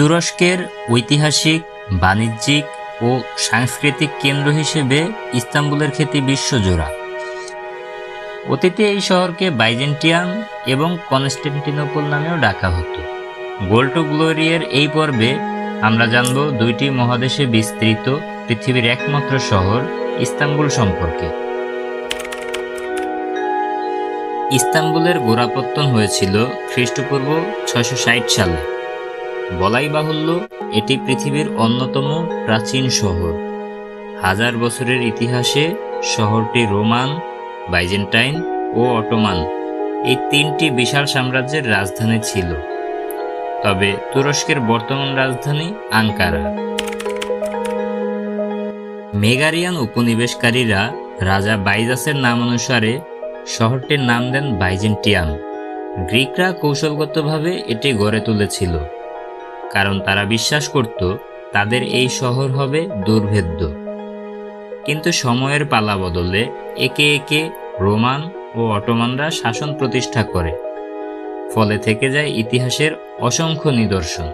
তুরস্কের ঐতিহাসিক, বাণিজ্যিক ও সাংস্কৃতিক কেন্দ্র হিসেবে ইস্তাম্বুলের খ্যাতি বিশ্বজোড়া। অতীতে এই শহরকে বাইজেন্টিয়ান এবং কনস্টেন্টিনোপল নামেও ডাকা হতো। গোল্ড টু গ্লোরিয়ের এই পর্বে আমরা জানব দুইটি মহাদেশে বিস্তৃত পৃথিবীর একমাত্র শহর, ইস্তাম্বুল সম্পর্কে। ইস্তাম্বুলের গোড়াপত্তন হয়েছিল খ্রিস্টপূর্ব ছয়শো ষাট সালে। বলাই বাহুল্য, এটি পৃথিবীর অন্যতম প্রাচীন শহর। হাজার বছরের ইতিহাসে শহরটি রোমান, বাইজেন্টাইন ও অটোমান এই তিনটি বিশাল সাম্রাজ্যের রাজধানী ছিল। তবে তুরস্কের বর্তমান রাজধানী আঙ্কারা। মেগারিয়ান উপনিবেশকারীরা রাজা বাইজাসের নাম অনুসারে শহরটির নাম দেন বাইজেন্টিয়ান। গ্রিকরা কৌশলগতভাবে এটি গড়ে তুলেছিল। কারণ তারা বিশ্বাস করত তাদের এই শহর হবে দুর্ভেদ্য। কিন্তু সময়ের পালা বদলে একে একে রোমান ও অটোমানরা শাসন প্রতিষ্ঠা করে। ফলে থেকে যায় ইতিহাসের অসংখ্য নিদর্শন।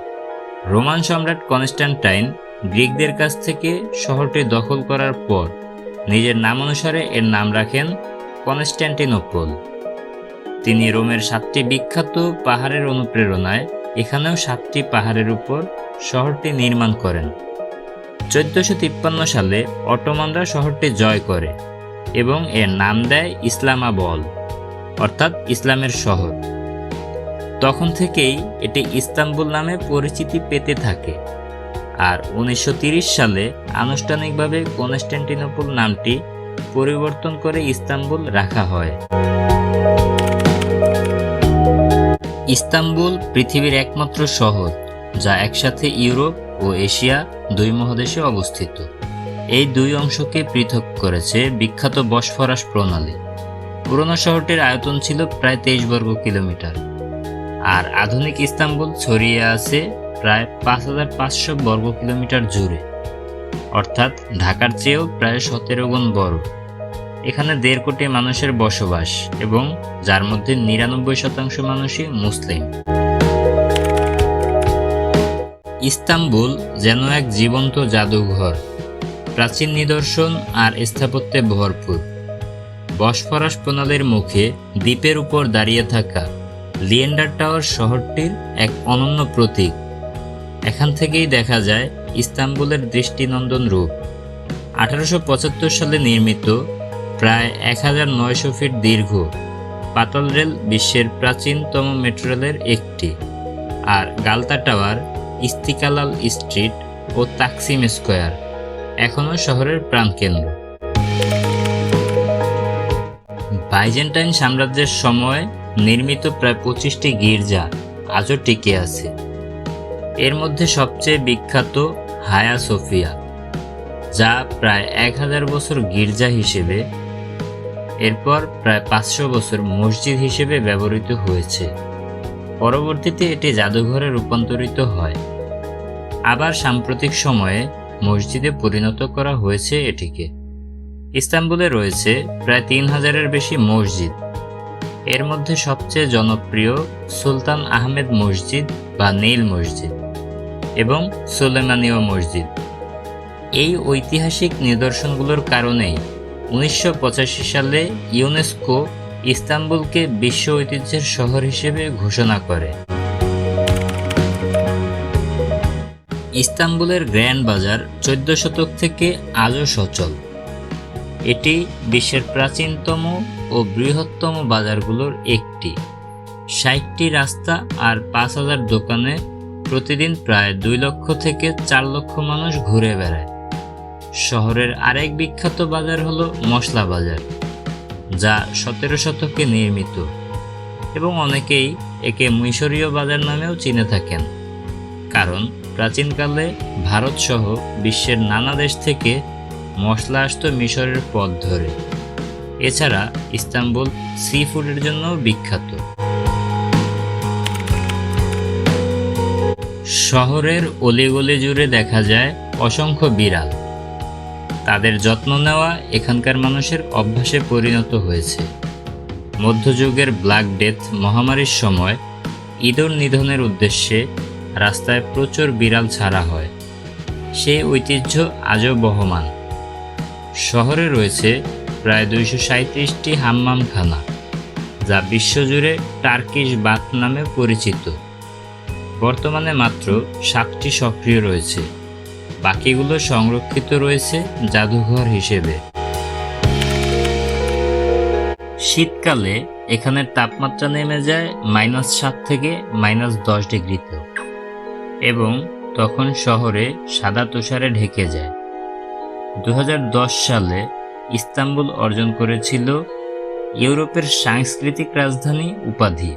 রোমান সম্রাট কনস্ট্যান্টাইন গ্রিকদের কাছ থেকে শহরটি দখল করার পর নিজের নাম অনুসারে এর নাম রাখেন কনস্ট্যান্টিনোপল তিনি রোমের সাতটি বিখ্যাত পাহাড়ের অনুপ্রেরণায় এখানেও সাতটি পাহাড়ের উপর শহরটি নির্মাণ করেন। চোদ্দশো তিপ্পান্ন সালে অটোমানরা শহরটি জয় করে এবং এর নাম দেয় ইসলামাবল অর্থাৎ ইসলামের শহর। তখন থেকেই এটি ইস্তাম্বুল নামে পরিচিতি পেতে থাকে। আর উনিশশো সালে আনুষ্ঠানিকভাবে কনস্ট্যান্টিনোপল নামটি পরিবর্তন করে ইস্তাম্বুল রাখা হয়। ইস্তাম্বুল পৃথিবীর একমাত্র শহর, যা একসাথে ইউরোপ ও এশিয়া দুই মহাদেশে অবস্থিত। এই দুই অংশকে পৃথক করেছে বিখ্যাত বসফরাস প্রণালী। পুরনো শহরটির আয়তন ছিল প্রায় তেইশ বর্গ কিলোমিটার। আর আধুনিক ইস্তাম্বুল ছড়িয়ে আছে প্রায় পাঁচ হাজার পাঁচশো বর্গ কিলোমিটার জুড়ে। অর্থাৎ ঢাকার চেয়েও প্রায় সতেরো গুণ বড়। এখানে দেড় কোটি মানুষের বসবাস এবং যার মধ্যে নিরানব্বই শতাংশ মানুষই মুসলিম। ইস্তাম্বুল যেন এক জীবন্ত জাদুঘর, প্রাচীন নিদর্শন আর স্থাপত্যে ভরপুর। বসফরাস প্রণালীর মুখে দ্বীপের উপর দাঁড়িয়ে থাকা লিয়েন্ডার টাওয়ার শহরটির এক অনন্য প্রতীক। এখান থেকেই দেখা যায় ইস্তাম্বুলের দৃষ্টিনন্দন রূপ। আঠারোশো পঁচাত্তর সালে নির্মিত প্রায় এক হাজার নয়শো ফিট দীর্ঘ। পাতাল রেল বিশ্বের প্রাচীনতম মেট্রো রেলের একটি। আর গালতা টাওয়ার, ইস্তিকালাল স্ট্রিট ও তাকসিম স্কোয়ার এখনও শহরের প্রাণকেন্দ্র। বাইজেন্টাইন সাম্রাজ্যের সময় নির্মিত প্রায় পঁচিশটি গির্জা আজও টিকে আছে। এর মধ্যে সবচেয়ে বিখ্যাত হায়া সোফিয়া, যা প্রায় এক হাজার বছর গির্জা হিসেবে এরপর প্রায় পাঁচশো বছর মসজিদ হিসেবে ব্যবহৃত হয়েছে। পরবর্তীতে এটি জাদুঘরে রূপান্তরিত হয়। আবার সাম্প্রতিক সময়ে মসজিদে পরিণত করা হয়েছে এটিকে। ইস্তাম্বুলে রয়েছে প্রায় তিন হাজারের বেশি মসজিদ। এর মধ্যে সবচেয়ে জনপ্রিয় সুলতান আহমেদ মসজিদ বা নীল মসজিদ এবং সুলেমানীয় মসজিদ। এই ঐতিহাসিক নিদর্শনগুলোর কারণেই উনিশশো পঁচাশি সালে ইউনেস্কো ইস্তাম্বুলকে বিশ্ব ঐতিহ্যের শহর হিসেবে ঘোষণা করে। ইস্তাম্বুলের গ্র্যান্ড বাজার চোদ্দ শতক থেকে আজও সচল। এটি বিশ্বের প্রাচীনতম ও বৃহত্তম বাজারগুলোর একটি। ষাটটি রাস্তা আর পাঁচ হাজার দোকানে প্রতিদিন প্রায় দুই লক্ষ থেকে চার লক্ষ মানুষ ঘুরে বেড়ায়। শহরের আরেক বিখ্যাত বাজার হলো মশলা বাজার, যা সতেরো শতকে নির্মিত এবং অনেকেই একে মিশরীয় বাজার নামেও চিনে থাকেন। কারণ প্রাচীনকালে ভারতসহ বিশ্বের নানা দেশ থেকে মশলা আসতো মিশরের পথ ধরে। এছাড়া ইস্তাম্বুল সি ফুডের জন্যও বিখ্যাত। শহরের অলিগলি জুড়ে দেখা যায় অসংখ্য বিড়াল। তাদের যত্ন নেওয়া এখানকার মানুষের অভ্যাসে পরিণত হয়েছে। মধ্যযুগের ব্ল্যাক ডেথ মহামারীর সময় ইঁদুর নিধনের উদ্দেশ্যে রাস্তায় প্রচুর বিড়াল ছাড়া হয়। সেই ঐতিহ্য আজও বহমান। শহরে রয়েছে প্রায় দুইশো সাঁত্রিশটি হাম্মামখানা, যা বিশ্বজুড়ে টার্কিশ বাথ নামে পরিচিত। বর্তমানে মাত্র সাতটি সক্রিয় রয়েছে। বাকিগুলো সংরক্ষিত রয়েছে জাদুঘর হিসেবে। শীতকালে এখানের তাপমাত্রা নেমে যায় মাইনাস সাত থেকে মাইনাস দশ ডিগ্রিতেও এবং তখন শহরে সাদা তুষারে ঢেকে যায়। দুহাজার দশ সালে ইস্তাম্বুল অর্জন করেছিল ইউরোপের সাংস্কৃতিক রাজধানী উপাধি।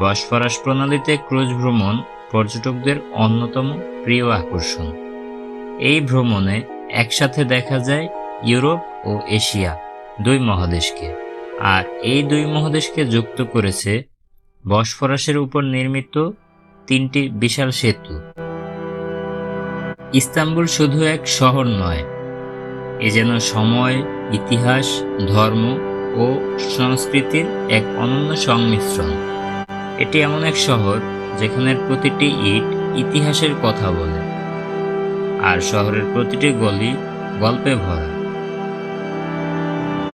বসফরাস প্রণালীতে ক্রুজ ভ্রমণ পর্যটকদের অন্যতম প্রিয় আকর্ষণ। এই ভ্রমণে একসাথে দেখা যায় ইউরোপ ও এশিয়া, দুই মহাদেশকে। আর এই দুই মহাদেশকে যুক্ত করেছে বসফরাসের উপর নির্মিত তিনটি বিশাল সেতু। ইস্তাম্বুল শুধু এক শহর নয়, এ যেন সময়, ইতিহাস, ধর্ম ও সংস্কৃতির এক অনন্য সংমিশ্রণ। এটি এমন এক শহর যেখানের প্রতিটি ইট ইতিহাসের কথা বলে। আর শহরের প্রতিটি গলি গল্পে ভরা।